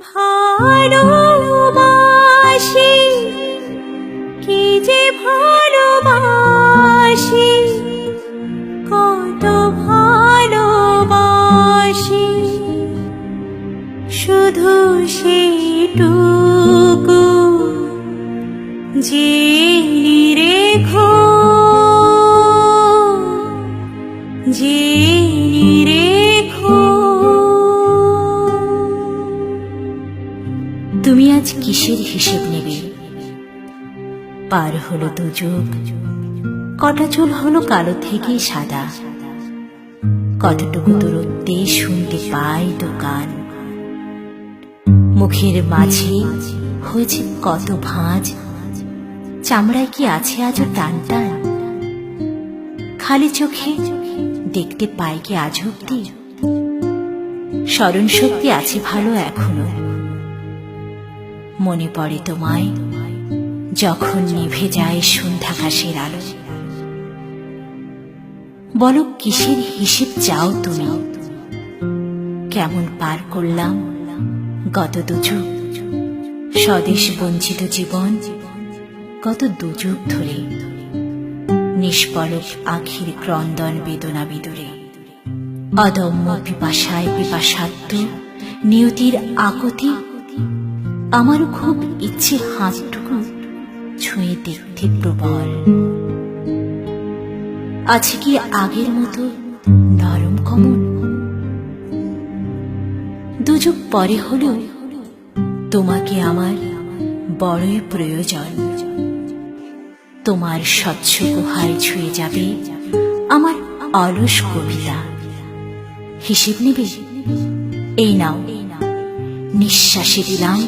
ভালোবাসি কি যে ভালোবাসি কত ভালোবাসি শুধু সেটুকু। কিসের হিসেব নেবে? পার হলো দু যুগ কটা চুল হলো কালো থেকে সাদা। কতটুকু দূরত্বে শুনতে পাই দোকান মুখের মাঝে হয়েছে কত ভাঁজ, চামড়ায় কি আছে আজও টান টান? খালি চোখে দেখতে পাই কি আজ অব্দি? স্মরণ শক্তি আছে ভালো এখনও। মনে পড়ে তোমায়, যখন নিভে যায় সন্ধ্যাকাশের আলো। বলো, কিসের হিসেব চাও তুমি? কেমন পার করলাম গত দুযুগ? স্বদেশ বঞ্চিত জীবন গত দুযুগ ধরে। নিষ্পলক আখির ক্রন্দন বেদনা বিদুরে। অদম্য পিপাসায় পিপাসাত্ম নিয়তির আকতি আমারও খুব ইচ্ছে হাতটুকু ছুঁয়ে দেখতে প্রবল। আছে কি আগের মতো নরম কমন দুযুগ পরে হলেও তোমাকে আমার বড়ই প্রয়োজন। তোমার স্বচ্ছ গুহায় ছুঁয়ে যাবে আমার অলস কবিতা। হিসেব নেবে? এই নাও, নিঃশ্বাসে দিলাম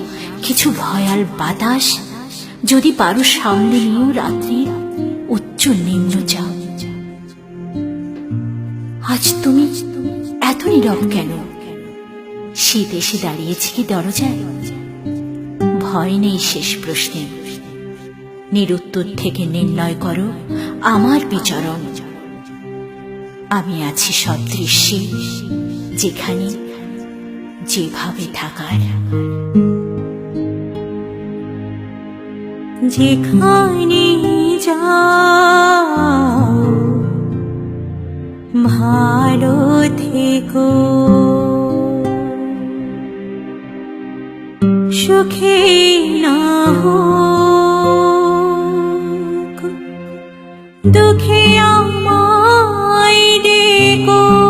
কিছু ভয়াল বাতাস যদি পারো সামনে নিয়েও রাত্রির উচ্চ নিম্ন চাপ। আজ তুমি এত নীরব কেন? শীত এসে দাঁড়িয়েছে কি দরজায়? ভয় নেই শেষ প্রশ্নে। নিরুত্তর থেকে নির্ণয় করো আমার বিচরণ। আমি আছি সদৃশ্যে, যেখানে যেভাবে থাকার। যেখানে যাও ভালো থেকো। সুখে না হোক দুঃখে আমায় ডেকো।